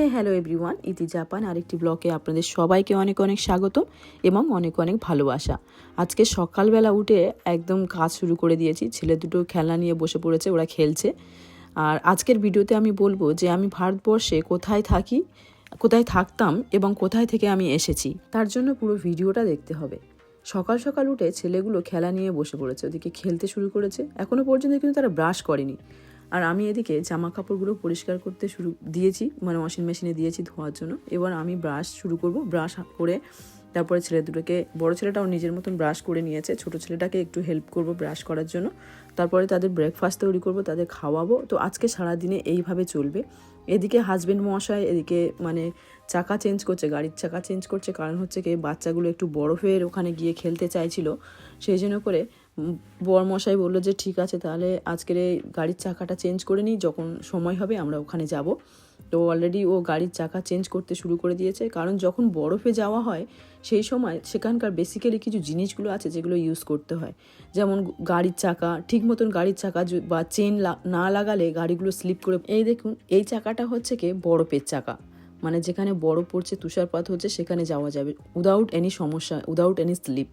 Hey hello everyone, Iti Japan আরেকটি ব্লকে আপনাদের সবাইকে অনেক অনেক স্বাগতম এবং অনেক অনেক ভালোবাসা। আজকে সকালবেলা উঠে একদম কাজ শুরু করে দিয়েছি, ছেলে দুটো খেলনা নিয়ে বসে পড়েছে, ওরা খেলছে। আর আজকের ভিডিওতে আমি বলব যে আমি ভারতবর্ষে কোথায় থাকি, কোথায় থাকতাম এবং কোথায় থেকে আমি এসেছি, তার জন্য পুরো ভিডিওটা দেখতে হবে। সকাল সকাল উঠে ছেলেগুলো খেলা নিয়ে বসে পড়েছে, ওদিকে খেলতে শুরু করেছে, এখনও পর্যন্ত কিন্তু তারা ব্রাশ করেনি। আর আমি এদিকে জামা কাপড়গুলো পরিষ্কার করতে শুরু দিয়েছি মানে ওয়াশিং মেশিনে দিয়েছি ধোয়ার জন্য। এবার আমি ব্রাশ শুরু করব ব্রাশ করে তারপরে ছেলে দুটোকে, বড় ছেলেটাও নিজের মতন ব্রাশ করে নিয়েছে, ছোট ছেলেটাকে একটু হেল্প করব ব্রাশ করার জন্য। তারপরে তাদের ব্রেকফাস্ট তৈরি করব, তাদের খাওয়াবো। তো আজকে সারাদিনে এইভাবে চলবে। এদিকে হাজব্যান্ড মশাই, এদিকে মানে চাকা চেঞ্জ করছে, গাড়ির চাকা চেঞ্জ করছে, কারণ হচ্ছে কি, বাচ্চাগুলো একটু বরফের ওখানে গিয়ে খেলতে চাইছিল। সেই জন্য করে বরমশাই বলল যে, ঠিক আছে, তাহলে আজকের এই গাড়ির চাকাটা চেঞ্জ করে নিই, যখন সময় হবে আমরা ওখানে যাব। তো অলরেডি ও গাড়ির চাকা চেঞ্জ করতে শুরু করে দিয়েছে। কারণ যখন বরফে যাওয়া হয়, সেই সময় সেখানকার বেসিক্যালি কিছু জিনিসগুলো আছে যেগুলো ইউজ করতে হয়। যেমন গাড়ির চাকা, ঠিক মতন গাড়ির চাকা বা চেন না লাগালে গাড়িগুলো স্লিপ করে এই দেখুন, এই চাকাটা হচ্ছে কি? বরফের চাকা। মানে যেখানে বরফ পড়ছে, তুষারপাত হচ্ছে, সেখানে যাওয়া যাবে উদাউট এনি সমস্যা উদাউট এনি স্লিপ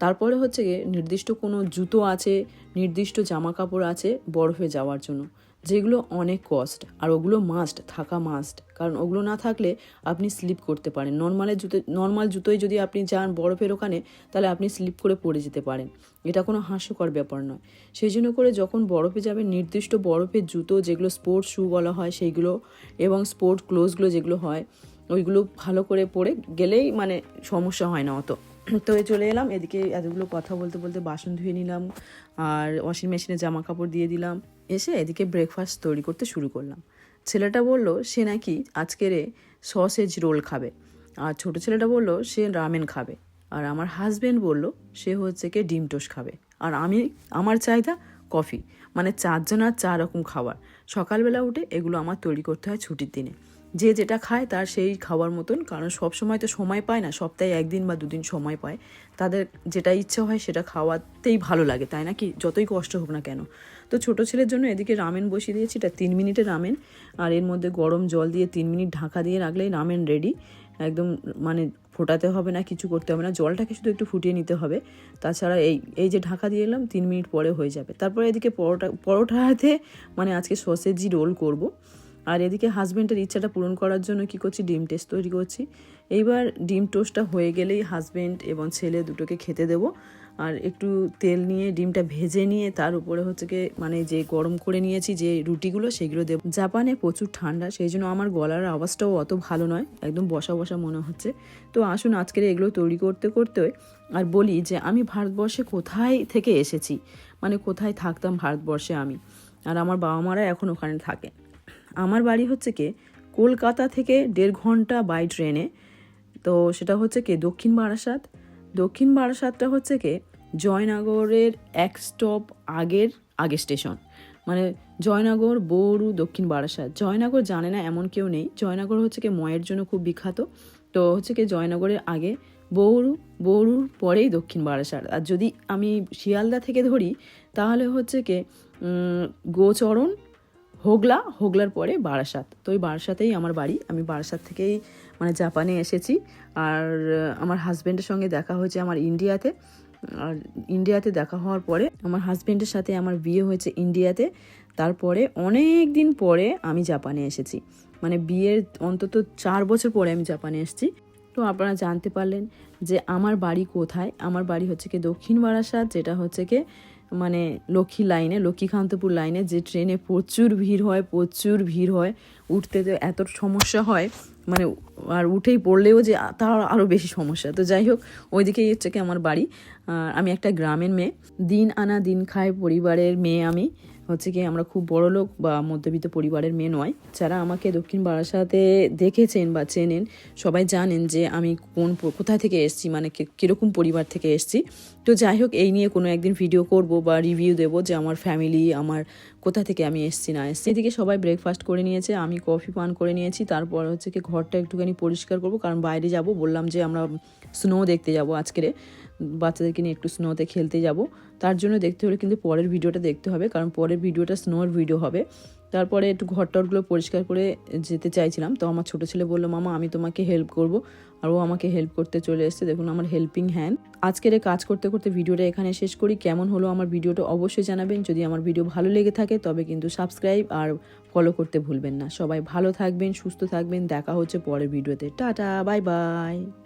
তারপরে হচ্ছে গিয়ে নির্দিষ্ট কোনো জুতো আছে, নির্দিষ্ট জামা কাপড় আছে বরফে যাওয়ার জন্য। যেগুলো অনেক কস্ট আর ওগুলো মাস্ট থাকা মাস্ট কারণ ওগুলো না থাকলে আপনি স্লিপ করতে পারেন। নর্মালের জুতো নর্মাল জুতোয় যদি আপনি যান বরফের ওখানে, তাহলে আপনি স্লিপ করে পড়ে যেতে পারেন। এটা কোনো হাস্যকর ব্যাপার নয়। সেই জন্য করে যখন বরফে যাবে নির্দিষ্ট বরফের জুতো যেগুলো স্পোর্টস শু বলা হয় সেইগুলো এবং স্পোর্ট ক্লোজগুলো যেগুলো হয়, ওইগুলো ভালো করে পরে গেলেই মানে সমস্যা হয় না অত। তো চলে এলাম, এদিকে এতগুলো কথা বলতে বলতে বাসন ধুয়ে নিলাম, আর ওয়াশিং মেশিনে জামা কাপড় দিয়ে দিলাম, এসে এদিকে ব্রেকফাস্ট তৈরি করতে শুরু করলাম। ছেলেটা বলল, সে নাকি আজকের সসেজ রোল খাবে। আর ছোট ছেলেটা বলল, সে রামেন খাবে। আর আমার হাজবেন্ড বলল, সে হচ্ছে কি ডিম টোস্ট খাবে। আর আমি, আমার চাহিদা কফি মানে চারজন আর চার রকম খাবার। সকালবেলা উঠে এগুলো আমার তৈরি করতে হয় ছুটির দিনে। যে যেটা খায় তার সেই খাওয়ার মতন, কারণ সব সময় তো সময় পায় না, সপ্তাহে একদিন বা দুদিন সময় পায়। তাদের যেটা ইচ্ছা হয় সেটা খাওয়াতেই ভালো লাগে, তাই না কি? যতই কষ্ট হোক না কেন। তো ছোট ছেলের জন্য এদিকে রামেন বসিয়ে দিয়েছি, এটা তিন মিনিটের রামেন। আর এর মধ্যে গরম জল দিয়ে তিন মিনিট ঢাকা দিয়ে রাখলেই রামেন রেডি একদম মানে ফোটাতে হবে না, কিছু করতে হবে না, জলটাকে শুধু একটু ফুটিয়ে নিতে হবে। তাছাড়া এই এই যে ঢাকা দিয়ে এলাম, তিন মিনিট পরে হয়ে যাবে। তারপরে এদিকে পরোটা, পরোটাতে মানে আজকে সসেজি রোল করব। আর এদিকে হাজব্যান্ডের ইচ্ছাটা পূরণ করার জন্য কি করছি? ডিম টেস্ট তৈরি করছি। এইবার ডিম টোস্টটা হয়ে গেলেই হাজব্যান্ড এবং ছেলে দুটোকে খেতে দেবো। আর একটু তেল নিয়ে ডিমটা ভেজে নিয়ে তার উপরে হচ্ছে কি মানে যে গরম করে নিয়েছি, যে রুটিগুলো সেগুলো দেবো। জাপানে প্রচুর ঠান্ডা, সেই জন্য আমার গলার আওয়াজটাও অত ভালো নয়, একদম বসা বসা মনে হচ্ছে। তো আসুন আজকের এগুলো তৈরি করতে করতে আর বলি যে আমি ভারতবর্ষে কোথায় থেকে এসেছি? মানে কোথায় থাকতাম ভারতবর্ষে আমি? আর আমার বাবা মারা এখন ওখানে থাকে। আমার বাড়ি হচ্ছে কি কলকাতা থেকে দেড় ঘণ্টা বাই ট্রেনে তো সেটা হচ্ছে কি দক্ষিণ বারাসাত। দক্ষিণ বারাসাতটা হচ্ছে কি জয়নগরের এক স্টপ আগের আগে স্টেশন মানে জয়নগর বৌরু দক্ষিণ বারাসাত। জয়নগর জানে না এমন কেউ নেই। জয়নগর হচ্ছে কি ময়ের জন্য খুব বিখ্যাত। তো হচ্ছে কি জয়নগরের আগে বৌরু বৌরুর পরেই দক্ষিণ বারাসাত। আর যদি আমি শিয়ালদা থেকে ধরি, তাহলে হচ্ছে কি গোচরণ হোগলা, হোগলার পরে বারাসাত। তো ওই বারাসাতেই আমার বাড়ি। আমি বারাসাত থেকেই মানে জাপানে এসেছি। আর আমার হাজব্যান্ডের সঙ্গে দেখা হয়েছে আমার ইন্ডিয়াতে। আর ইন্ডিয়াতে দেখা হওয়ার পরে আমার হাজব্যান্ডের সাথে আমার বিয়ে হয়েছে ইন্ডিয়াতে। তারপরে অনেক দিন পরে আমি জাপানে এসেছি। মানে বিয়ের অন্তত চার বছর পরে আমি জাপানে এসেছি। তো আপনারা জানতে পারলেন যে আমার বাড়ি কোথায়? আমার বাড়ি হচ্ছে কি দক্ষিণ বারাসাত, যেটা হচ্ছে কি মানে লক্ষ্মী লাইনে, লক্ষ্মীকান্তপুর লাইনে যে ট্রেনে প্রচুর ভিড় হয়, প্রচুর ভিড় হয়, উঠতে তো এত সমস্যা হয় মানে আর উঠেই পড়লেও যে তার আরও বেশি সমস্যা। তো যাই হোক, ওইদিকেই হচ্ছে কি আমার বাড়ি। আমি একটা গ্রামের মেয়ে। দিন আনা দিন খায় পরিবারের মেয়ে আমি। হচ্ছে কি আমরা খুব বড় লোক বা মধ্যবিত্ত পরিবারের মেয়ে নয়। যারা আমাকে দক্ষিণ বারাসাতে দেখেছেন বা চেনেন, সবাই জানেন যে আমি কোন কোথা থেকে এসেছি মানে কীরকম পরিবার থেকে এসেছি। তো যাই হোক, এই নিয়ে কোনো একদিন ভিডিও করব বা রিভিউ দেব যে আমার ফ্যামিলি আমার কোথা থেকে আমি এসছি না এসছি? এদিকে সবাই ব্রেকফাস্ট করে নিয়েছে, আমি কফি পান করে নিয়েছি, তারপর হচ্ছে কি ঘরটা একটুখানি পরিষ্কার করব, কারণ বাইরে যাব, বললাম যে আমরা স্নো দেখতে যাব আজকেরে বাচ্চাদেরকে নিয়ে একটু স্নোতে খেলতে যাব। তার জন্য দেখতে হলে কিন্তু পরের ভিডিওটা দেখতে হবে, কারণ পরের ভিডিওটা স্নোর ভিডিও হবে। তারপরে একটু ঘর টরগুলো পরিষ্কার করে যেতে চাইছিলাম, তো আমার ছোট ছেলে বলল, মামা, আমি তোমাকে হেল্প করব। আর ও আমাকে হেল্প করতে চলে এসেছে, দেখুন আমার হেল্পিং হ্যান্ড আজকের কাজ করতে করতে ভিডিওটা এখানে শেষ করি। কেমন হলো আমার ভিডিওটা অবশ্যই জানাবেন। যদি আমার ভিডিও ভালো লেগে থাকে, তবে কিন্তু সাবস্ক্রাইব আর ফলো করতে ভুলবেন না। সবাই ভালো থাকবেন, সুস্থ থাকবেন। দেখা হচ্ছে পরের ভিডিওতে টাটা বাই বাই